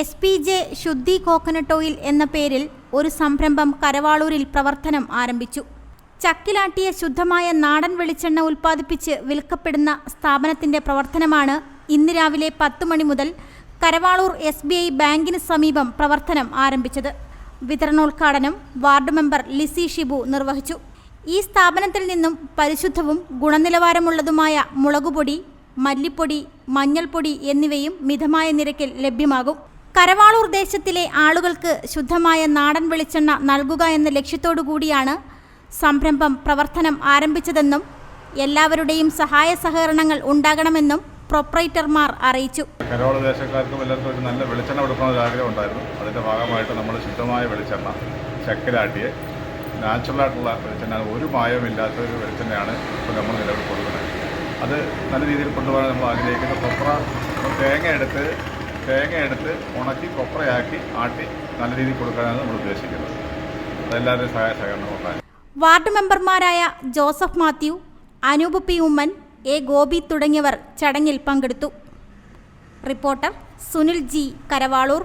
S P J Shuddhi coconut oil എന്ന പേരിൽ ഒരു സംരംഭം കരവാളൂരിൽ പ്രവർത്തനം ആരംഭിച്ചു. ചക്കിലാട്ടിയ ശുദ്ധമായ നാടൻ വെളിച്ചെണ്ണ ഉൽപ്പാദിപ്പിച്ച് വിൽക്കപ്പെടുന്ന സ്ഥാപനത്തിന്റെ പ്രവർത്തനമാണ് ഇന്ന് രാവിലെ പത്ത് മണി മുതൽ കരവാളൂർ എസ് ബി ഐ ബാങ്കിന് സമീപം പ്രവർത്തനം ആരംഭിച്ചത്. വിതരണോദ്ഘാടനം വാർഡ് മെമ്പർ ലിസി ഷിബു നിർവഹിച്ചു. ഈ സ്ഥാപനത്തിൽ നിന്നും പരിശുദ്ധവും ഗുണനിലവാരമുള്ളതുമായ മുളകുപൊടി മല്ലിപ്പൊടി മഞ്ഞൾപ്പൊടി എന്നിവയും മിതമായ നിരക്കിൽ ലഭ്യമാകും. കരവാളൂർ ദേശത്തിലെ ആളുകൾക്ക് ശുദ്ധമായ നാടൻ വെളിച്ചെണ്ണ നൽകുക എന്ന ലക്ഷ്യത്തോടു കൂടിയാണ് സംരംഭം പ്രവർത്തനം ആരംഭിച്ചതെന്നും എല്ലാവരുടെയും സഹായ സഹകരണങ്ങൾ ഉണ്ടാകണമെന്നും പ്രൊപ്പറേറ്റർമാർ അറിയിച്ചു. കരോള ദേശക്കാർക്കും എല്ലാവർക്കും ഒരു നല്ല വെളിച്ചെണ്ണ കൊടുക്കണം ഒരു ആഗ്രഹം ഉണ്ടായിരുന്നു. അതിന്റെ ഭാഗമായിട്ട് നമ്മൾ ശുദ്ധമായ വെളിച്ചെണ്ണ ചക്കിലാട്ടിയെ നാച്ചുറലായിട്ടുള്ള വെളിച്ചെണ്ണ ഒരു മായവും ഇല്ലാത്ത ഒരു വെളിച്ചെണ്ണയാണ് ഇപ്പോൾ നമ്മൾ നിലവിൽ കൊടുക്കുന്നത്. അത് നല്ല രീതിയിൽ കൊണ്ടുപോകാൻ നമ്മൾ ആഗ്രഹിക്കുന്നത് കൊപ്ര തേങ്ങ എടുത്ത് തേങ്ങ എടുത്ത് ഉണക്കി കൊപ്രയാക്കി ആട്ടി നല്ല രീതിയിൽ കൊടുക്കാനാണ് നമ്മൾ ഉദ്ദേശിക്കുന്നത്. അതെല്ലാവരുടെയും സഹായ സഹകരണം ഉണ്ടായി വാർഡ് മെമ്പർമാരായ ജോസഫ് മാത്യു അനൂപ് പി ഉമ്മൻ എ ഗോപി തുടങ്ങിയവർ ചടങ്ങിൽ പങ്കെടുത്തു. Reporter Sunil G Karavaloor.